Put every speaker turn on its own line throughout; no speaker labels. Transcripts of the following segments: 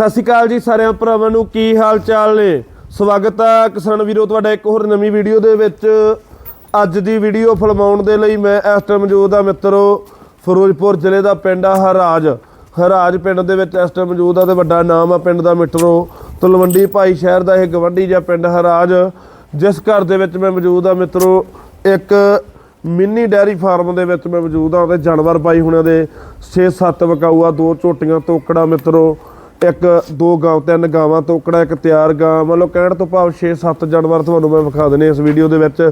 ਸਤਿ ਸ਼੍ਰੀ ਅਕਾਲ ਜੀ ਸਾਰਿਆਂ ਭਰਾਵਾਂ ਨੂੰ, ਕੀ ਹਾਲ ਚਾਲ ਨੇ? ਸਵਾਗਤ ਹੈ ਕਿਸਾਨ ਵੀਰੋ, ਤੁਹਾਡਾ ਇੱਕ ਹੋਰ ਨਵੀਂ ਵੀਡੀਓ ਦੇ ਵਿੱਚ। ਅੱਜ ਦੀ ਵੀਡੀਓ ਫਿਲਮਾਉਣ ਦੇ ਲਈ ਮੈਂ ਇਸ ਟਾਈਮ ਮੌਜੂਦ ਆ ਮਿੱਤਰੋ, ਫਿਰੋਜ਼ਪੁਰ ਜ਼ਿਲ੍ਹੇ ਦਾ ਪਿੰਡ ਆ ਹਰਾਜ। ਹਰਾਜ ਪਿੰਡ ਦੇ ਵਿੱਚ ਇਸ ਟਾਈਮ ਮੌਜੂਦ ਆ ਤੇ ਵੱਡਾ ਨਾਮ ਆ ਪਿੰਡ ਦਾ ਮਿੱਤਰੋ, ਤਲਵੰਡੀ ਭਾਈ ਸ਼ਹਿਰ ਦਾ ਇਹ ਗਵੰਡੀ ਜਾਂ ਪਿੰਡ ਹਰਾਜ। ਜਿਸ ਘਰ ਦੇ ਵਿੱਚ ਮੈਂ ਮੌਜੂਦ ਆ ਮਿੱਤਰੋ, ਇੱਕ ਮਿੰਨੀ ਡੈਰੀ ਫਾਰਮ ਦੇ ਵਿੱਚ ਮੈਂ ਮੌਜੂਦ ਹਾਂ ਤੇ ਜਾਨਵਰ ਪਾਈ ਹੁਣਾਂ ਦੇ। 6-7 ਵਕਾਊਆ, ਦੋ ਝੋਟੀਆਂ, ਤੋਕੜਾ ਮਿੱਤਰੋ। ਇੱਕ ਦੋ ਗਾਂ ਤਿੰਨ ਗਾਵਾਂ ਤੋਕੜਾ ਇੱਕ ਤਿਆਰ ਗਾਂ। ਮੰਨ ਲਓ ਕਹਿਣ ਤੋਂ ਭਾਵ 6-7 ਜਾਨਵਰ ਤੁਹਾਨੂੰ ਮੈਂ ਵਿਖਾ ਦਨੇ ਇਸ ਵੀਡੀਓ ਦੇ ਵਿੱਚ।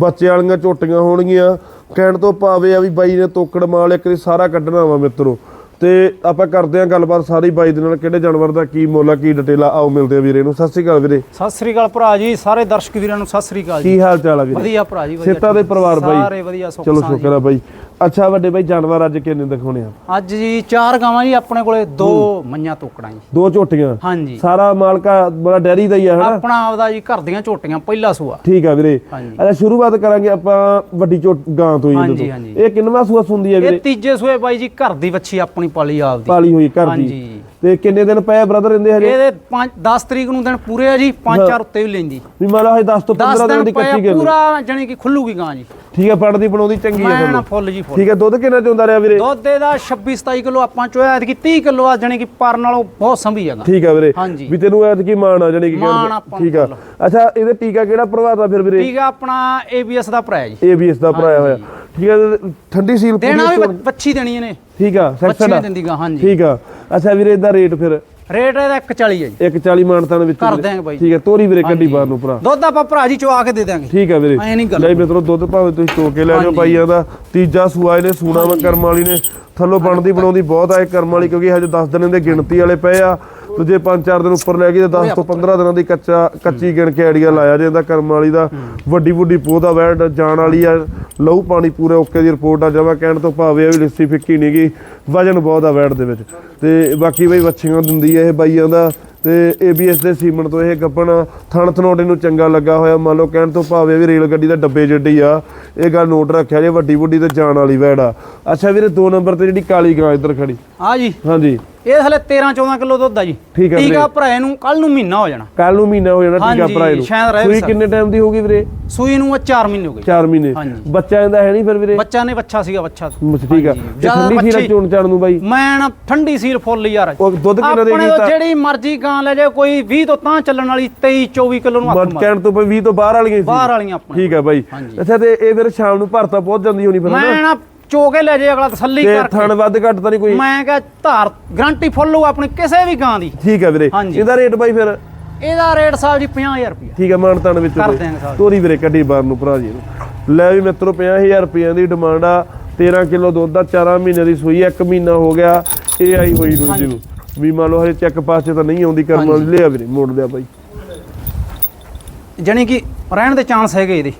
ਬੱਚੇ ਵਾਲੀਆਂ ਝੋਟੀਆਂ ਹੋਣਗੀਆਂ। ਕਹਿਣ ਤੋਂ ਭਾਵ ਇਹ ਆ ਵੀ ਬਾਈ ਨੇ ਤੋਕੜ ਮਾਲ ਇੱਕ ਦੀ ਸਾਰਾ ਕੱਢਣਾ ਵਾ ਮਿੱਤਰੋ। ਤੇ ਆਪਾਂ ਕਰਦੇ ਹਾਂ ਗੱਲਬਾਤ ਸਾਰੀ ਬਾਈ ਦੇ ਨਾਲ ਕਿਹੜੇ ਜਾਨਵਰ ਦਾ ਕੀ ਮੁੱਲ ਆ ਕੀ ਡਿਟੇਲ ਆ ਆਓ ਮਿਲਦੇ ਆ ਵੀਰੇ ਨੂੰ। ਸਤਿ ਸ਼੍ਰੀ ਅਕਾਲ ਵੀਰੇ।
ਸਤਿ ਸ੍ਰੀ ਅਕਾਲ ਭਰਾ ਜੀ ਸਾਰੇ ਦਰਸ਼ਕ ਵੀਰਾਂ ਨੂੰ ਸਤਿ ਸ੍ਰੀ ਅਕਾਲ ਜੀ।
ਕੀ ਹਾਲ ਚਾਲ ਆ ਵੀਰੇ?
ਵਧੀਆ ਭਰਾ ਜੀ ਵਧੀਆ
ਸੇਤਾ ਦੇ ਪਰਿਵਾਰ ਬਾਈ।
ਸਾਰੇ ਵਧੀਆ ਸੁੱਖ
ਚਲੋ ਸ਼ੁਕਰ ਆ ਬਾਈ। ਅੱਛਾ ਵੱਡੇ ਬਾਈ ਜਾਨਵਰ ਅੱਜ ਕਿੰਨੇ ਦਿਖਾਉਣੇ ਆ?
ਅੱਜ ਜੀ ਚਾਰ ਗਾਵਾਂ ਜੀ ਆਪਣੇ ਕੋਲੇ ਦੋ ਮਈਆਂ ਤੋਕੜਾਂ ਜੀ।
ਦੋ ਝੋਟੀਆਂ?
ਹਾਂਜੀ।
ਸਾਰਾ ਮਾਲਕਾ ਬੜਾ ਡੈਰੀ ਦਾ ਹੀ ਆ ਹਨਾ?
ਆਪਣਾ ਆਪਦਾ ਜੀ ਘਰ ਦੀਆਂ ਝੋਟੀਆਂ ਪਹਿਲਾ ਸੂਆ।
ਠੀਕ ਆ ਵੀਰੇ। ਅੱਛਾ ਸ਼ੁਰੂਆਤ ਕਰਾਂਗੇ ਆਪਾਂ ਵੱਡੀ ਝੋਟ ਗਾਂ ਤੋਂ ਹੀ। ਇਹ ਕਿੰਨਵਾ ਸੂਆ ਸੁੰਦੀ ਆ
ਇਹ
ਵੀਰੇ?
ਤੀਜੇ ਸੂਏ ਬਾਈ ਜੀ ਘਰ ਦੀ ਵੱਛੀ ਆਪਣੀ ਪਾਲੀ ਆਪਦੀ
ਪਾਲੀ ਹੋਈ ਘਰ ਦੀ।
ਹਾਂਜੀ।
ਤੇ ਕਿੰਨੇ ਦਿਨ ਪਏ ਬ੍ਰਦਰ ਰਹਿੰਦੇ ਹਜੇ?
ਇਹਦੇ 5 10 ਤਰੀਕ ਨੂੰ ਦਿਨ ਪੂਰੇ ਆ ਜੀ 5-4 ਉੱਤੇ ਵੀ ਲੈਂਦੀ।
ਵੀ ਮੰਨ ਲਓ ਹਜੇ 10 ਤੋਂ
10
15 ਦਿਨ ਦੀ
ਪਏ
ਗੱਲ
ਪੂਰਾ ਜਾਨੀ ਕਿ ਖੁੱਲੂਗੀ ਗਾਂ ਜੀ।
ਠੀਕ ਆ ਪੜਦੀ ਬਣਾਉਂਦੀ ਚੰਗੀ
ਨਾ
ਤੁਹਾਨੂੰ
ਫੁੱਲ ਜੀ ਫੁੱਲ।
ਠੀਕ ਆ ਦੁੱਧ ਕਿੰਨਾ ਚੋਂਦਾ ਰਿਹਾ ਵੀਰੇ?
ਦੁੱਧ ਇਹਦਾ 26-27 ਕਿਲੋ ਆਪਾਂ ਚੋਇਆ ਐਤਕੀ 30 ਕਿਲੋ ਆ ਜਾਨੀ ਕਿ ਪਰ ਨਾਲੋਂ ਬਹੁਤ ਸੰਭੀ ਹੈਗਾ।
ਠੀਕ ਆ ਵੀਰੇ। ਵੀ ਤੈਨੂੰ ਐਤ ਕੀ ਮਾਣ ਆ ਜਾਨੀ ਕਿ ਠੀਕ ਆ। ਅੱਛਾ ਇਹਦੇ ਟੀਕਾ ਕਿਹੜਾ ਪ੍ਰਭਾਤਾ ਫਿਰ ਵੀਰੇ?
ਠੀਕ ਆ ਆਪਣਾ ABS ਦਾ ਭਰਾ ਜੀ।
ਏਬੀਐਸ ਦਾ ਭਰਾਇਆ ਹੋਇਆ। ਠੀਕ ਆ ਤੇ ਠੰਡੀ ਸੀਲ ਪੂਰੀ
ਦੇਣਾ ਵੀ
ਸੋਹਣੀ-
ਬੱਚ- ਵੱਛੀ ਦੇਣੀ ਇਹਨੇ
ਠੀਕ ਆ ਸੈਕਸ਼ਨ
ਨੇ
ਆ
ਦਿੰਦੀ ਗਾ ਹਾਂਜੀ।
ਠੀਕ ਆ। ਅੱਛਾ ਵੀਰੇ ਇਹਦਾ ਰੇਟ ਫਿਰ?
ਰੇਟ ਇਹਦਾ 140 ਹੈ ਜੀ।
140 ਮਾਨਤਾਂ ਦੇ ਵਿੱਚ
ਕਰ। ਦਿਆਂਗੇ ਬਾਈ।
ਠੀਕ ਹੈ ਤੋਰੀ ਵੀਰੇ ਕੱਢੀ ਬਾਹਰ ਨੂੰ ਭਰਾ।
ਦੁੱਧ ਆਪਾਂ ਭਰਾ ਜੀ ਚਵਾ ਕੇ ਦੇ ਦਾਂਗੇ
ਠੀਕ ਹੈ ਵੀਰੇ।
ਐਂ ਨਹੀਂ ਗੱਲ।
ਲੈ ਮਿੱਤਰੋ ਦੁੱਧ ਭਾਵੇਂ ਤੁਸੀਂ ਚੋ ਕੇ ਲੈ ਜਾਓ। ਪਾਈਆਂ ਦਾ। ਤੀਜਾ ਸੂਆ ਇਹਨੇ ਸੂਣਾ ਵਾ ਕਰਮ ਵਾਲੀ ਨੇ। ਥੱਲੋਂ ਬਣਦੀ ਬਣਾਉਂਦੀ ਬਹੁਤ ਆ ਇਹ ਕਰਮ ਵਾਲੀ ਕਿਉਂਕਿ ਹਜੇ 10 ਦਿਨਾਂ ਦੇ ਗਿਣਤੀ ਵਾਲੇ ਪਏ ਆ। ਤੇ ਜੇ 5-4 ਦਿਨ ਉੱਪਰ ਲੈ ਗਈ ਤੇ 10 ਤੋਂ 15 ਦਿਨਾਂ ਦੀ ਕੱਚਾ ਕੱਚੀ ਗਿਣ ਕੇ ਆਈਡੀਆ ਲਾਇਆ ਜਾਂਦਾ ਕਰਮ ਵਾਲੀ ਦਾ। ਵੱਡੀ ਵੱਡੀ ਪੋਹ ਦਾ ਵੈਟ ਜਾਣ ਵਾਲੀ ਆ। ਲਹੂ ਪਾਣੀ ਪੂਰੇ ਓਕੇ ਦੀ ਰਿਪੋਰਟ ਆ ਜਮਾ ਕਹਿਣ ਤੋਂ ਭਾਵੇਂ ਆ ਵੀ ਲਿੱਸੀ ਫਿੱਕੀ ਨਹੀਂਗੀ ਵਜਨ ਬਹੁਤ ਆ ਵੈਟ ਦੇ ਵਿੱਚ। ਤੇ ਬਾਕੀ ਬਈ ਵੱਛੀਆਂ ਦਿੰਦੀ ਆ ਇਹ ਬਾਈਆਂ ਦਾ। ਤੇ ABS ਦੇ ਸੀਮਨ ਤੋਂ ਇਹ ਗੱਪਣ ਥਣ ਥਨੋਟੇ ਨੂੰ ਚੰਗਾ ਲੱਗਾ ਹੋਇਆ। ਮੰਨ ਲਓ ਕਹਿਣ ਤੋਂ ਭਾਵੇਂ ਵੀ ਰੇਲ ਗੱਡੀ ਦਾ ਡੱਬੇ ਜਿੱਡੀ ਆ। ਇਹ ਗੱਲ ਨੋਟ ਰੱਖਿਆ ਜੇ ਵੱਡੀ ਵੱਡੀ ਤੇ ਜਾਣ ਵਾਲੀ ਵੈੜ ਆ। ਅੱਛਾ ਵੀਰੇ 2 ਨੰਬਰ ਤੇ ਜਿਹੜੀ ਕਾਲੀ ਗਾਂ ਇੱਧਰ ਖੜੀ।
ਆ ਜੀ।
ਹਾਂਜੀ।
ਇਹ ਹਲੇ 13 14 ਕਿਲੋ ਦੁੱਧ ਆ ਜੀ।
ਠੀਕ ਆ ਵੀਰੇ।
ਟੀਕਾ ਨੂੰ ਕੱਲ ਨੂੰ ਮਹੀਨਾ ਹੋ ਜਾਣਾ।
ਕੱਲ ਨੂੰ ਮਹੀਨਾ ਹੋ ਜਾਣਾ ਟੀਕਾ
ਹਾਂਜੀ,
ਭਰਾਏ ਨੂੰ।
ਸ਼ਾਇਦ ਰਹੇ
ਸੂਈ ਕਿੰਨੇ ਟਾਈਮ ਦੀ ਹੋਗੀ ਵੀਰੇ?
ਸੂਈ ਨੂੰ 4 ਮਹੀਨੇ ਹੋ ਗਏ।
4 ਮਹੀਨੇ।
ਹਾਂਜੀ।
ਬੱਚਾ ਇਹਦਾ ਹੈ ਨਹੀਂ ਫਿਰ ਵੀਰੇ?
ਬੱਚਾ ਨੇ ਬੱਚਾ ਸੀਗਾ ਬੱਚਾ
ਮੁੱਛ ਠੀਕ ਆ।
ਹਾਂਜੀ,
ਤੇ
ਜ਼ਿਆਦਾ
ਠੰਡੀ ਸੀਰਾ ਚੋਣ ਚਾਣ ਨੂੰ ਬਾਈ?
ਮੈਂ ਨਾ ਠੰਡੀ ਸੀਲ ਫੁੱਲ ਯਾਰ।
ਉਹ ਦੁੱਧ ਕਿੰਨਾ ਦੇ
ਆਪਣੇ ਤੋਂ ਜਿਹੜੀ ਮਰਜ਼ੀ ਗਾਂ ਲੈ ਜਾਏ ਕੋਈ 20 ਤੋਂ ਤਾਂ ਚੱਲਣ ਵਾਲੀ 23 24 ਕਿਲੋ ਨੂੰ ਹੱਥ
ਮਤ
ਮਾਰ।
ਕਹਿਣ ਤੋਂ 20 ਤੋਂ ਬਾਹਰ ਵਾਲੀਆਂ ਸੀ।
ਬਾਹਰ ਵਾਲੀਆਂ ਆਪਣੇ
ਠੀਕ ਆ ਬਾਈ।
ਹਾਂਜੀ।
ਅੱਛਾ ਤੇ ਇਹ ਫਿਰ ਸ਼ਾਮ ਨੂੰ ਭਰਤਾ ਪਹੁੰਚ ਜਾਂਦੀ ਹੋਣੀ ਫਿਰ ਨਾ?
ਮੈਂ ਨਾ ਚੋ ਕੇ ਲੈ ਜਾਏ ਅਗਲਾ ਤਸੱਲੀ
ਤੇ
ਕਰਕੇ।
ਥਣ ਵੱਧ ਘੱਟ ਤਾਂ ਨਹੀਂ ਕੋਈ?
ਮੈਂ ਕਿਹਾ ਧਾਰ ਗਰੰਟੀ ਫੁੱਲ ਹੋਊ ਆਪਣੀ ਕਿਸੇ ਵੀ ਗਾਂ ਦੀ।
ਠੀਕ ਆ ਵੀਰੇ।
ਹਾਂਜੀ।
ਇਹਦਾ ਰੇਟ ਬਾਈ ਫਿਰ?
ਇਹਦਾ ਰੇਟ ਸਾਹਿਬ ਜੀ 50000 ਰੁਪਇਆ।
ਠੀਕ ਆ ਮਾਨਤਾਨ ਵਿੱਚ
ਕਰ ਦਿਆਂਗੇ ਸਾਹਿਬ।
ਤੋਰੀ ਵੀਰੇ ਕੱਢੀ ਬਾਹਰ ਨੂੰ ਭਰਾ ਜੀ ਨੂੰ। ਲੈ ਵੀ ਮਿੱਤਰੋ 50000 ਰੁਪਈਆਂ ਦੀ ਡਿਮਾਂਡ ਆ। 13 ਕਿਲੋ ਦੁੱਧ ਦਾ 4 ਮਹੀਨੇ ਦੀ ਸੂਈ 1 ਮਹੀਨਾ ਹੋ ਗਿਆ। ਇਹ ਆਈ ਹੋਈ ਨੂੰ ਜੀ ਨੂੰ। ਵੀ ਮੰਨ ਲਓ ਹਜੇ ਚੈੱਕ ਪਾਸ 'ਚ ਤਾਂ ਨਹੀਂ ਆਉਂਦੀ ਕਰਮ ਵਾਲੀ ਲਿਆ ਵੀਰੇ ਮੋੜ ਲਿਆ ਬਾਈ।
ਜਾਣੀ ਕਿ ਰਹਿਣ ਦੇ ਚਾਂਸ ਹੈਗੇ ਇਹਦੇ।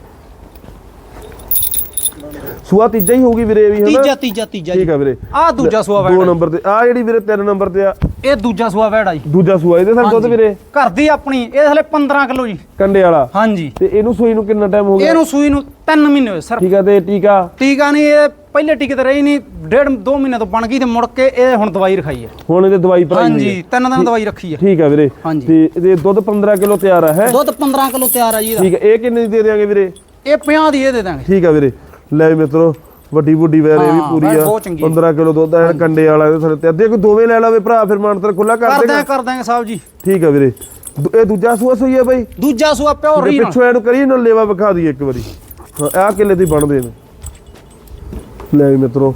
ਸੂਆ ਤੀਜਾ ਹੀ ਹੋਊਗੀ ਵੀਰੇ ਵੀ
ਤੀਜਾ
ਹਨਾ
ਤੀਜਾ ਤੀਜਾ
ਠੀਕ ਆ ਵੀਰੇ।
ਆ ਦੂਜਾ ਸੂਆ
ਦੋ
ਵੈੜ
ਨੰਬਰ ਤੇ ਆ ਜਿਹੜੀ ਵੀਰੇ ਤਿੰਨ ਨੰਬਰ ਤੇ ਆ।
ਇਹ ਦੂਜਾ ਸੂਆ ਵੈੜ ਆ ਜੀ।
ਦੂਜਾ ਸੂਆ ਇਹਦੇ ਸਰ ਦੁੱਧ। ਵੀਰੇ?
ਘਰ ਦੀ ਆਪਣੀ ਇਹ ਹਲੇ 15 ਕਿਲੋ ਜੀ।
ਕੰਡੇ ਵਾਲਾ।
ਹਾਂਜੀ।
ਤੇ ਇਹਨੂੰ ਸੂਈ ਨੂੰ ਕਿੰਨਾ ਟਾਈਮ ਹੋ ਗਿਆ?
ਇਹਨੂੰ ਸੂਈ ਨੂੰ 3 ਮਹੀਨੇ ਹੋਏ ਸਰ
ਠੀਕ ਆ ਤੇ ਟੀਕਾ?
ਟੀਕਾ ਨਹੀਂ ਇਹ ਪਹਿਲੇ ਟੀਕੇ ਤੇ ਰਹੀ ਨਹੀਂ ਡੇਢ 2 ਮਹੀਨੇ ਤੋਂ ਬਣ ਗਈ ਤੇ ਮੁੜ ਕੇ ਇਹ ਹੁਣ ਦਵਾਈ ਰਖਾਈ ਹੈ।
ਹੁਣ ਇਹਦੇ ਦਵਾਈ ਭਰਾਈ
ਹਾਂਜੀ
ਹੈ।
ਤਿੰਨ ਦਿਨ ਦਵਾਈ ਰੱਖੀ ਹੈ।
ਠੀਕ ਆ ਵੀਰੇ। ਤੇ ਇਹਦੇ ਦੁੱਧ 15 ਕਿਲੋ ਤਿਆਰ ਆ ਹੈ?
ਦੁੱਧ 15 ਕਿਲੋ ਤਿਆਰ ਆ ਜੀ
ਠੀਕ ਹੈ ਇਹ ਕਿੰਨੇ ਦੀ ਦੇ ਦਿਆਂਗੇ ਵੀਰੇ?
ਇਹ 50 ਦੀ ਇਹ ਦੇ ਦਾਂਗੇ
ਠੀਕ ਆ ਵੀਰੇ। ਲੈ ਵੀ ਮਿੱਤਰੋ ਵੱਡੀ ਵੱਡੀ ਵੈਰ ਇਹ ਵੀ
ਹਾਂ,
ਪੂਰੀ ਆ।
ਬਹੁਤ ਚੰਗੀ
15 ਕਿਲੋ ਦੁੱਧ ਆ ਕੰਡੇ ਵਾਲਾ ਇਹਦੇ ਥੱਲੇ ਤੇ ਅੱਧੇ ਕੋਈ ਦੋਵੇਂ ਲੈ ਲਾਵੇ ਭਰਾ ਫਿਰ ਮਾਨਤਰ ਖੁੱਲਾ ਕਰ
ਕਰ
ਦੇਗਾ।
ਕਰ ਦਾਂਗੇ ਸਾਹਿਬ ਜੀ।
ਠੀਕ ਆ ਵੀਰੇ। ਇਹ ਦੂਜਾ ਸੂਆ ਸੂਈ ਆ ਬਾਈ?
ਦੂਜਾ ਸੂਆ ਪਿਓਰ
ਤੇ
ਰੀ
ਪਿੱਛੋਂ ਇਹਨੂੰ ਕਰੀਏ ਨਾ ਲੇਵਾ ਵਿਖਾ ਦਈਏ ਇੱਕ ਵਾਰੀ। ਹਾਂ ਆਹ ਕਿੱਲੇ ਦੀ ਬਣਦੇ ਨੇ। ਲੈ ਵੀ ਮਿੱਤਰੋ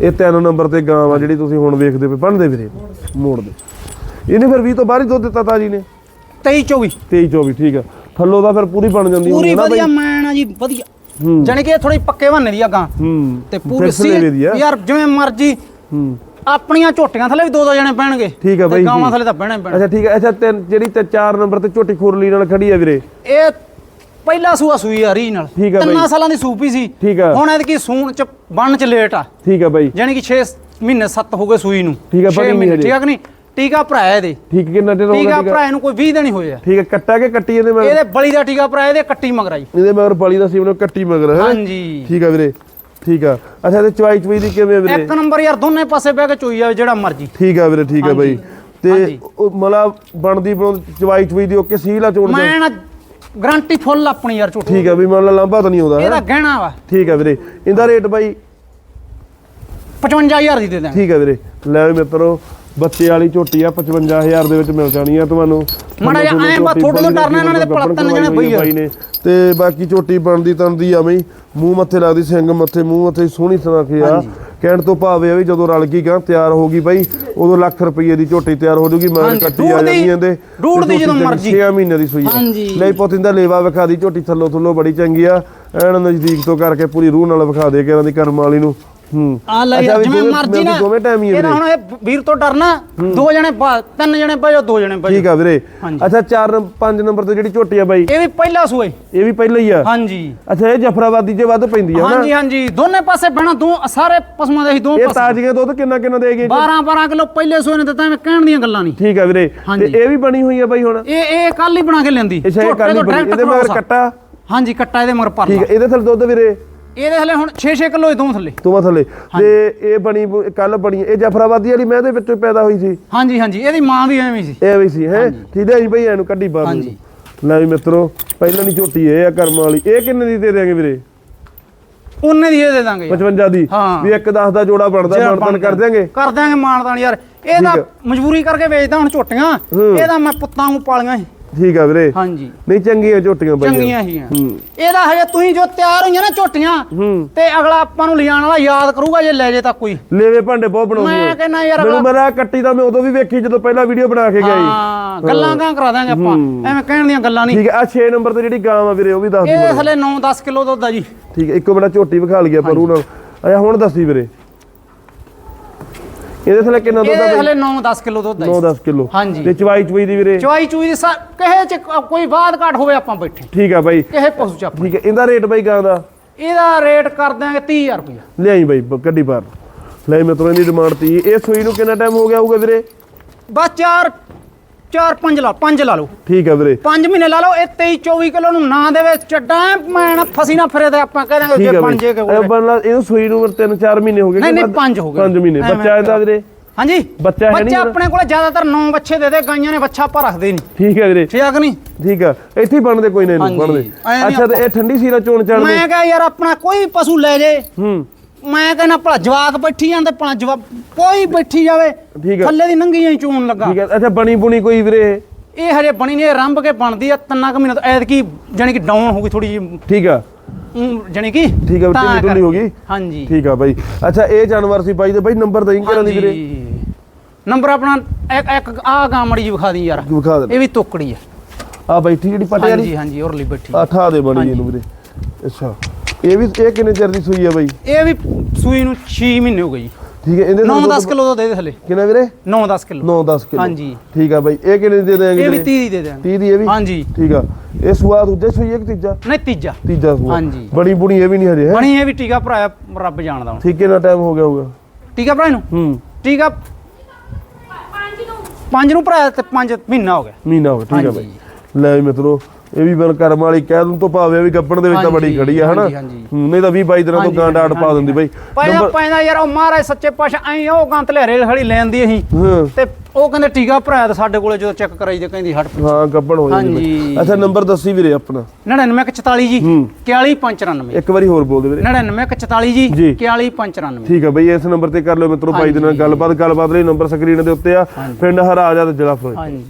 ਇਹ ਤਿੰਨ ਨੰਬਰ ਤੇ ਗਾਂ ਆ ਜਿਹੜੀ ਤੁਸੀਂ ਹੁਣ ਵੇਖਦੇ ਪਏ ਬਣਦੇ ਵੀਰੇ ਮੋੜ ਦੇ ਇਹਨੇ ਫਿਰ 20 ਤੋਂ ਬਾਹਰ ਹੀ ਦੁੱਧ ਦਿੱਤਾ ਤਾਜੀ ਨੇ।
23 24
23 24 ਠੀਕ ਆ। ਥੱਲੋਂ ਦਾ ਫਿਰ ਪੂਰੀ ਬਣ ਜਾਂਦੀ
ਪੂਰੀ
ਹੋਣੀ ਨਾ
ਵਧੀਆ ਮੈਨ ਆ ਜੀ ਵਧੀਆ।
ਹੂੰ।
ਜਾਣੀ ਕਿ ਇਹ ਥੋੜੀ ਪੱਕੇ ਬੰਨੇ ਦੀ ਆ ਗਾਂ।
ਹੂੰ।
ਤੇ ਪੂਰੀ
ਆ।
ਯਾਰ ਜਿਵੇਂ ਮਰਜ਼ੀ
ਹੂੰ।
ਆਪਣੀਆਂ ਝੋਟੀਆਂ ਥੱਲੇ ਵੀ ਦੋ ਦੋ ਜਣੇ ਪੈਣਗੇ
ਠੀਕ ਆ ਬਾਈ
ਗਾਵਾਂ। ਥੱਲੇ ਤਾਂ ਹੀ ਪੈਣਾ।
ਅੱਛਾ ਠੀਕ ਹੈ ਅੱਛਾ ਤਿੰਨ ਜਿਹੜੀ ਤੇ ਚਾਰ ਨੰਬਰ ਤੇ ਝੋਟੀ ਖੁਰਲੀ ਨਾਲ ਖੜੀ ਆ ਵੀਰੇ?
ਇਹ ਪਹਿਲਾ ਸੂਆ ਸੂਈ ਆ ਰੀ ਨਾਲ।
ਆ ਬਾਈ।
ਤਿੰਨਾਂ ਸਾਲਾਂ ਦੀ ਸੂਪੀ ਸੀ।
ਠੀਕ ਆ।
ਹੁਣ ਇਹਦੀ ਸੂਣ ਚ ਬਣ ਚ ਲੇਟ ਆ।
ਠੀਕ ਆ ਬਾਈ।
ਜਾਣੀ ਕਿ 6 ਮਹੀਨੇ 7 ਹੋ ਗਏ ਸੂਈ ਨੂੰ।
ਠੀਕ ਆ,
ਮਹੀਨੇ,
ਹਜੇ।
ਠੀਕ ਆ ਕਿ ਨਹੀਂ? ਟੀਕਾ ਭਰਾਇਆ ਇਹਦੇ।
ਠੀਕ ਕਿੰਨਾ ਹੋ
ਟੀਕਾ
ਆ
ਭਰਾਇਆ ਨੂੰ ਕੋਈ 20 ਦਿਨ ਹੀ ਹੋਏ ਆ।
ਠੀਕ ਹੈ ਕੱਟਾ ਕੇ ਕੱਟੀ ਇਹਦੇ ਮਗਰ?
ਇਹਦੇ ਬਲੀ ਦਾ ਟੀਕਾ ਭਰਾਇਆ ਇਹਦੇ ਕੱਟੀ ਮਗਰਾ ਜੀ।
ਇਹਦੇ ਮਗਰ ਬਲੀ ਦਾ ਸੀਮਨ ਕੱਟੀ ਮਗਰ ਹੈ?
ਹਾਂਜੀ।
ਠੀਕ ਆ ਵੀਰੇ ਠੀਕ ਆ। ਅੱਛਾ ਤੇ ਚਵਾਈ ਚਵਾਈ ਦੀ ਕਿਵੇਂ ਆ ਵੀਰੇ?
ਇੱਕ ਨੰਬਰ ਯਾਰ ਦੋਨੇ ਪਾਸੇ ਬਹਿ ਕੇ ਚੋਈ ਜਾਵੇ ਜਿਹੜਾ ਮਰਜ਼ੀ।
ਠੀਕ ਆ ਵੀਰੇ ਠੀਕ ਆ ਬਾਈ। ਤੇ ਮਤਲਬ ਬਣਦੀ ਬਣਦੀ ਚਵਾਈ ਚਵਾਈ ਦੀ ਓਕੇ ਸੀਲ ਆ ਚੋਣ ਦੇ
ਮੈਂ ਨਾ ਗਰੰਟੀ ਫੁੱਲ ਆਪਣੀ ਯਾਰ ਝੂਠ।
ਠੀਕ ਹੈ ਵੀ ਮਤਲਬ ਲਾਂਭਾ ਤਾਂ ਨਹੀਂ ਆਉਂਦਾ
ਇਹਦਾ ਗਹਿਣਾ ਵਾ।
ਠੀਕ ਹੈ ਵੀਰੇ। ਇਹਦਾ ਰੇਟ ਬਾਈ?
55000 ਦੀ ਦੇ ਦਾਂਗੇ
ਠੀਕ ਹੈ ਵੀਰੇ। ਲੈ ਮਿੱਤਰੋ ਬੱਚੇ ਵਾਲੀ ਝੋਟੀ ਆ 55000 ਦੇ ਵਿੱਚ ਮਿਲ ਜਾਣੀ ਆ ਤੁਹਾਨੂੰ
ਮਾੜਾ ਜਿਹਾ ਐਂ
ਝੋਟੀ
ਥੋੜ੍ਹੇ ਤੋਂ ਡਰਨਾ ਇਹਨਾਂ ਨੇ ਪਲੱਤਣ ਜਣੇ ਬਈ ਆ।
ਨੇ ਤੇ ਬਾਕੀ ਝੋਟੀ ਬਣਦੀ ਤਣਦੀ ਆਵੇਂ ਮੂੰਹ ਮੱਥੇ ਲੱਗਦੀ ਸਿੰਘ ਮੱਥੇ ਮੂੰਹ ਮੱਥੇ ਸੋਹਣੀ ਸੁਨੱਖੀ ਆ
ਹਾਂਜੀ।
ਕਹਿਣ ਤੋਂ ਭਾਵੇਂ ਆ ਵੀ ਜਦੋਂ ਰਲ ਗਈ ਗਾਂ ਤਿਆਰ ਹੋ ਗਈ ਬਾਈ ਉਦੋਂ ਲੱਖ ਰੁਪਏ ਦੀ ਝੋਟੀ ਤਿਆਰ ਹੋ ਜੂਗੀ ਮਾਰ ਕੱਟੀ ਆ ਜਾਂਦੀ ਇਹਦੇ
ਡੂਢ ਦੀ ਜਦੋਂ ਮਰਜ਼ੀ।
6 ਮਹੀਨੇ ਦੀ ਸੂਈ ਆ। ਲੈ ਪੁੱਤ ਦਾ ਲੇਵਾ ਵਿਖਾ ਦੀ ਝੋਟੀ ਥੱਲੋਂ ਥੱਲੋਂ ਬੜੀ ਚੰਗੀ ਆ ਐਨ ਨਜ਼ਦੀਕ ਤੋਂ ਕਰਕੇ ਪੂਰੀ ਰੂਹ ਨਾਲ ਵਿਖਾ ਦੇ ਕੇ ਇਹਨਾਂ ਦੀ ਕਰਮ ਵਾਲੀ ਨੂੰ ਹੂੰ।
ਆ ਲੈ
ਅੱਛਾ
ਯਾਰ
ਵੀ
ਜਿਵੇਂ
ਦੋਵੇਂ-
ਮਰਜ਼ੀ
ਮਿਲਦੀ
ਨਾ
ਦੋਵੇਂ ਟਾਈਮ ਹੀ ਆ
ਇਹਦਾ
ਵੀਰੇ
ਹੁਣ ਇਹ ਵੀਰ ਤੋਂ ਡਰਨਾ ਦੋ ਜਣੇ ਬਾ- ਤਿੰਨ ਜਣੇ ਬਜੋ ਦੋ ਜਣੇ ਬਜੋ
ਠੀਕ ਆ ਵੀਰੇ।
ਹਾਂਜੀ।
ਅੱਛਾ 4 5 ਨੰਬਰ ਤੇ ਜਿਹੜੀ ਝੋਟੀ ਆ ਬਾਈ।
ਇਹ ਵੀ ਪਹਿਲਾ ਸੂਏ।
ਇਹ ਵੀ ਪਹਿਲਾਂ ਹੀ ਆ।
ਹਾਂਜੀ।
ਅੱਛਾ ਇਹ ਜਫਰਾਬਾਦੀ ਜੇ ਵੱਧ ਪੈਂਦੀ ਆ
ਹਾਂਜੀ
ਨਾ।
ਹਾਂਜੀ ਦੋਨੇ ਪਾਸੇ ਬਹਿਣਾ ਦੋ ਸਾਰੇ ਪਸ਼ੂਆਂ ਦੇ ਹੀ ਦੋ
ਇਹ
ਪਾਸੇ।
ਤਾਜ਼ੀਆਂ ਦੁੱਧ ਕਿੰਨਾ ਕਿੰਨਾ ਦੇਗੀ
12 12 ਕਿਲੋ ਪਹਿਲੇ ਸੂਏ ਨੇ ਦਿੱਤਾ ਐਵੇਂ ਕਹਿਣ ਦੀਆਂ ਗੱਲਾਂ ਨਹੀਂ।
ਠੀਕ ਆ ਵੀਰੇ। ਤੇ
ਹਾਂਜੀ।
ਇਹ ਵੀ ਬਣੀ ਹੋਈ ਆ ਬਾਈ ਹੁਣ?
ਇਹ ਇਹ ਕੱਲ ਹੀ ਬਣਾ ਕੇ ਲੈਂਦੀ
ਅੱਛਾ ਇਹ ਕੱਲ ਹੀ ਬਣੀ। ਇਹਦੇ ਮਗਰ ਕੱਟਾ?
ਹਾਂਜੀ ਕੱਟਾ ਇਹਦੇ ਮਗਰ
ਠੀਕ
ਪਰਲਾ।
ਆ ਇਹਦੇ ਥੱਲੇ ਦੁੱਧ ਵੀਰੇ?
ਇਹਦੇ ਥੱਲੇ ਹੁਣ 6 6 ਕਿਲੋ ਹੀ ਦੋ ਥੱਲੇ।
ਤੁਮਾ ਥੱਲੇ। ਤੇ ਇਹ ਬਣੀ ਕੱਲ ਬਣੀ ਇਹ ਜਫਰਾਬਾਦੀ ਵਾਲੀ ਮੈਂ ਇਹਦੇ ਵਿੱਚੋਂ ਪੈਦਾ ਹੋਈ ਸੀ।
ਹਾਂਜੀ ਹਾਂਜੀ। ਇਹਦੀ ਮਾਂ ਵੀ ਐਵੇਂ ਸੀ।
ਇਹ ਵੀ ਸੀ ਹੈ? ਠੀਕ ਹੈ ਜੀ ਬਈ ਇਹਨੂੰ ਕੱਢੀ ਬਾਹਰ।
ਹਾਂਜੀ।
ਲੈ ਵੀ ਮਿੱਤਰੋ ਪਹਿਲਾਂ ਨਹੀਂ ਝੋਟੀ ਇਹ ਆ ਕਰਮ ਵਾਲੀ। ਇਹ ਕਿੰਨੇ ਦੀ ਦੇ ਦੇਾਂਗੇ ਵੀਰੇ?
ਉਹਨੇ ਦੀ ਇਹ ਦੇ ਦਾਂਗੇ ਯਾਰ।
55 ਦੀ। ਵੀ ਇੱਕ 10 ਦਾ ਜੋੜਾ ਬਣਦਾ ਬਣਤਨ ਕਰ ਦਿਆਂਗੇ?
ਕਰ ਦਿਆਂਗੇ ਮਾਨਦਾਨ ਯਾਰ। ਇਹਦਾ ਮਜਬੂਰੀ ਕਰਕੇ ਵੇਚਦਾ ਹੁਣ ਝੋਟੀਆਂ। ਇਹਦਾ ਮੈਂ ਪੁੱਤਾਂ ਨੂੰ ਪਾਲੀਆਂ ਸੀ।
ਠੀਕ ਆ ਵੀਰੇ।
ਹਾਂਜੀ।
ਨਹੀਂ ਚੰਗੀਆਂ ਝੋਟੀਆਂ ਬਾਈ
ਚੰਗੀਆਂ ਹੀ ਆ।
ਹੂੰ।
ਇਹਦਾ ਹਜੇ ਤੁਸੀਂ ਜੋ ਤਿਆਰ ਹੋਈਆਂ ਨਾ ਝੋਟੀਆਂ
ਹੂੰ।
ਤੇ ਅਗਲਾ ਆਪਾਂ ਨੂੰ ਲਿਜਾਣ ਵਾਲਾ ਯਾਦ ਕਰੂਗਾ ਜੇ ਲੈ ਜੇ ਤਾਂ ਕੋਈ।
ਲੇਵੇ ਭਾਂਡੇ ਬਹੁਤ ਬਣਾਉਂਦੀ
ਮੈਂ। ਕਹਿੰਦਾ ਯਾਰ
ਮੈਨੂੰ ਮਰਾ ਕੱਟੀ ਤਾਂ ਮੈਂ ਉਦੋਂ ਵੀ ਵੇਖੀ ਜਦੋਂ ਪਹਿਲਾਂ ਵੀਡੀਓ ਬਣਾ ਕੇ ਗਿਆ
ਹਾਂ ਗੱਲਾਂ ਕਾਂ ਕਰਾ ਦਾਂਗੇ ਆਪਾਂ। ਐਵੇਂ ਕਹਿਣ ਦੀਆਂ ਗੱਲਾਂ ਨਹੀਂ।
ਠੀਕ ਆ 6 ਨੰਬਰ ਤੇ ਜਿਹੜੀ ਗਾਂ ਆ ਵੀਰੇ ਉਹ ਵੀ ਦੱਸ
ਇਹ
ਦਿਓ
ਹਲੇ 9-10 ਕਿਲੋ ਦੁੱਧ ਆ ਜੀ।
ਠੀਕ ਹੈ ਇੱਕੋ ਬੜਾ ਝੋਟੀ ਵਿਖਾ ਲਈਏ ਪਰ ਉਹ ਨਾਲ। ਅੱਛਾ ਹੁਣ ਦੱਸੀ ਵੀਰੇ। ਇਹਦੇ ਥੱਲੇ ਕਿੰਨਾ ਦੁੱਧ ਆ
ਇਹ ਹਲੇ 9-10 ਕਿਲੋ ਦੁੱਧ ਆ ਜੀ।
9-10 ਕਿਲੋ।
ਹਾਂਜੀ।
ਤੇ ਚਵਾਈ ਚਵਾਈ ਦੀ ਵੀਰੇ?
ਚਵਾਈ ਚੂਈ ਦੀ ਸਾ- ਕਿਸੇ ਚ ਕੋਈ ਬਾਦ ਘਾਟ ਹੋਵੇ ਆਪਾਂ ਬੈਠੇ।
ਠੀਕ ਆ ਬਾਈ।
ਕਿਸੇ ਪਸ਼ੂ ਚ ਆਪਾਂ।
ਠੀਕ ਹੈ ਇਹਦਾ ਰੇਟ ਬਾਈ ਗਾਂ ਦਾ?
ਇਹਦਾ ਰੇਟ ਕਰ ਦਿਆਂਗੇ 30000 ਰੁਪਇਆ।
ਲਿਆਈ ਬਾਈ ਬ- ਕੱਢੀ ਬਾਹਰ। ਲੈ ਮੈਂ ਤੁਹਾਨੂੰ ਇਹਦੀ ਡਿਮਾਂਡ ਤੀ ਇਹ ਸੂਈ ਨੂੰ ਕਿੰਨਾ ਟਾਈਮ ਹੋ ਗਿਆ ਹੋਊਗਾ ਵੀਰੇ?
ਬਸ 4 4 5 ਲਾ 5 ਲਾ ਲਓ।
ਠੀਕ ਆ ਵੀਰੇ।
5 ਮਹੀਨੇ ਲਾ ਲਓ ਇਹ 23 24 ਕਿਲੋ ਨੂੰ ਨਾ ਦੇਵੇ ਚੱਡਾ ਮੈਂ ਨਾ ਫਸੀ ਨਾ ਫਰੇ ਤੇ ਆਪਾਂ ਕਹਿ ਦਾਂਗੇ ਜੇ ਬਣ
ਬਾਈ
ਜੇ
ਇਹ ਬਣ ਇਹਨੂੰ ਸੂਈ ਨੂੰ 3-4 ਮਹੀਨੇ ਹੋ ਗਏ
ਨਹੀਂ ਨਹੀਂ
ਵੱਧ?
5 ਹੋ ਗਏ।
ਪੰਜ ਮਹੀਨੇ।
ਐਵੇਂ
ਬੱਚਾ ਇਹਦਾ ਵੀਰੇ?
ਹਾਂਜੀ।
ਬੱਚਾ ਹੈ ਨਹੀਂ
ਬੱਚਾ? ਆਪਣੇ ਕੋਲੇ ਜ਼ਿਆਦਾਤਰ 9 ਬੱਚੇ ਦੇ ਦੇ ਗਾਈਆਂ ਨੇ ਬੱਚਾ ਆਪਾਂ ਰੱਖਦੇ ਨਹੀਂ।
ਠੀਕ ਹੈ ਵੀਰੇ।
ਠੀਕ ਨਹੀਂ?
ਠੀਕ ਆ। ਇੱਥੇ ਹੀ ਬਣਦੇ ਕੋਈ ਨਹੀਂ। ਬਣਦੇ। ਅੱਛਾ ਤੇ ਇਹ ਠੰਡੀ ਸੀਰਾ ਚੋਣ ਚੜਦੇ
ਮੈਂ ਕਿਹਾ ਯਾਰ ਆਪਣਾ ਕੋਈ ਪਸ਼ੂ ਲੈ ਜੇ।
ਹੂੰ।
ਮੈਂ ਕਹਿੰਦਾ ਭਲਾ ਜਵਾਕ ਬੈਠੀ ਜਾਂਦੇ ਭਲਾ ਜਵਾਕ ਕੋਈ ਬੈਠੀ ਜਾਵੇ
ਠੀਕ।
ਥੱਲੇ ਦੀ ਨੰਗੀਆਂ ਹੀ ਚੂਣ ਲੱਗਾ।
ਠੀਕ ਹੈ ਅੱਛਾ ਬਣੀ ਬੁਣੀ ਕੋਈ ਵੀਰੇ? ਇਹ?
ਹਜੇ ਬਣੀ ਨਹੀਂ ਇਹ ਰੰਭ ਕੇ ਬਣਦੀ ਆ ਤਿੰਨਾਂ ਕੁ ਮਹੀਨੇ ਤੋਂ ਐਤਕੀ ਜਾਣੀ ਕਿ ਡਾਊਨ ਹੋ ਗਈ ਥੋੜੀ ਜਿਹੀ।
ਠੀਕ ਆ।
ਊਂ ਜਾਣੀ ਕਿ
ਠੀਕ ਆ
ਤਾਂ
ਢਿੱਲੀ ਢੁੱਲੀ ਹੋ ਗਈ?
ਹਾਂਜੀ।
ਠੀਕ ਆ ਬਾਈ। ਅੱਛਾ ਇਹ ਜਾਨਵਰ ਸੀ ਬਾਈ ਦੇ ਬਾਈ ਨੰਬਰ ਦੇਈਂ ਕਿਹਨਾਂ ਦੀ ਵੀਰੇ?
ਹਾਂਜੀ। ਨੰਬਰ ਆਪਣਾ ਇੱਕ ਇੱਕ ਆ ਗਾਮੜੀ ਜੀ ਵਿਖਾ ਦੀ ਯਾਰ।
ਵਿਖਾ ਦੇ।
ਇਹ ਵੀ ਤੋਕੜੀ ਆ।
ਆ ਬੈਠੀ ਜਿਹੜੀ ਪਟੇ ਵਾਲੀ
ਹਾਂਜੀ ਹਾਂਜੀ ਔਰਲੀ ਬੈਠੀ।
ਆ ਠਾ ਦੇ ਬਣੀ ਇਹਨੂੰ ਵੀਰੇ। ਅੱਛਾ। ਇਹ ਵੀ ਇਹ ਕਿੰਨੇ ਚਿਰ ਦੀ ਸੂਈ ਆ ਬਾਈ?
ਇਹ ਵੀ ਸੂਈ ਨੂੰ 6 ਮਹੀਨੇ ਹੋ ਗਏ ਜੀ।
ਠੀਕ ਹੈ ਇਹਦੇ
9-10 ਕਿਲੋ ਦਾ ਦੇ ਦੇ ਥੱਲੇ
ਕਿੰਨਾ ਵੀਰੇ?
9-10 ਕਿਲੋ।
9-10 ਕਿਲੋ।
ਹਾਂਜੀ।
ਠੀਕ ਆ ਬਾਈ ਇਹ ਕਿੰਨੇ ਦੀ ਦੇ ਦੇਾਂਗੇ
ਇਹ ਵੀ 30 ਦੀ ਦੇ ਦੇਾਂਗੇ
30 ਦੀ ਇਹ ਵੀ?
ਹਾਂਜੀ।
ਠੀਕ ਆ। ਇਹ ਸੂਆ ਦੂਜੇ ਸੂਈ ਇੱਕ ਤੀਜਾ?
ਨਹੀਂ ਤੀਜਾ।
ਤੀਜਾ ਸੂਆ।
ਹਾਂਜੀ।
ਬੜੀ ਬੁਣੀ ਇਹ ਵੀ ਨਹੀਂ ਹਜੇ ਹੈ?
ਬਣੀ ਇਹ ਵੀ ਟੀਕਾ ਭਰਾਇਆ ਰੱਬ ਜਾਣਦਾ ਹੁਣ।
ਠੀਕ ਕਿੰਨਾ ਟਾਈਮ ਹੋ ਗਿਆ ਹੋਊਗਾ।
ਟੀਕਾ ਭਰਾਇਆ ਨੂੰ
ਹੂੰ।
ਟੀਕਾ ਪੰਜ ਨੂੰ। ਭਰਾਇਆ ਤੇ ਪੰਜ ਮਹੀਨਾ ਹੋ ਗਿਆ।
ਮਹੀਨਾ ਹੋ ਗਿਆ ਠੀਕ ਆ। ਬਾਈ। ਲੈ ਵੀ ਮਿੱਤਰੋ ਇਹ ਵੀ ਬਨ ਕਰਮ ਵਾਲੀ ਕਹਿ ਦੂੰ ਤੋਂ ਭਾਵੇਂ ਵੀ ਗੱਪਣ ਦੇ ਵਿੱਚ ਤਾਂ ਬੜੀ ਖੜੀ ਆ ਹਨਾ? ਨਹੀਂ ਤਾਂ 20 22 ਦਿਨਾਂ ਤੋਂ ਗਾਂ ਡਾਟ ਪਾ ਦਿੰਦੀ ਬਾਈ। ਨੰਬਰ
ਪੈਦਾ ਯਾਰ ਉਹ ਮਹਾਰਾਜ ਸੱਚੇ ਪਾਸ਼ਾ ਐਂ ਉਹ ਗੰਤ ਲਿਆਰੇ ਖੜੀ ਲੈਂਦੀ ਅਸੀਂ।
ਹਾਂ।
ਤੇ ਉਹ ਕਹਿੰਦੇ ਟੀਕਾ ਭਰਾਇਆ ਤੇ ਸਾਡੇ ਕੋਲੇ ਜਦੋਂ ਚੈੱਕ ਕਰਾਈ ਤੇ ਕਹਿੰਦੀ ਹਟ
ਹਾਂ ਗੱਪਣ ਹੋ ਜਾਂਦੀ। ਅੱਛਾ ਨੰਬਰ ਦੱਸੀ ਵੀਰੇ ਆਪਣਾ।
9944 ਜੀ
ਹੂੰ।
41594
ਇੱਕ ਵਾਰੀ ਹੋਰ ਬੋਲ ਦੇ ਵੀਰੇ।
9944
ਜੀ।
ਜੀ। 41594
ਠੀਕ ਆ ਬਈ ਇਸ ਨੰਬਰ ਤੇ ਕਰ ਲਿਓ ਮਿੱਤਰੋ ਬਾਈ ਦੇ ਨਾਲ। ਗੱਲਬਾਤ। ਗੱਲਬਾਤ ਲਈ ਨੰਬਰ ਸਕਰੀਨ ਦੇ ਉੱਤੇ ਆ। ਪਿੰਡ ਹਰਾਜਾ ਤੇ ਜ਼ਿਲ੍ਹਾ ਫਿਰੋਜ਼ਪੁਰ।
ਹਾਂਜੀ।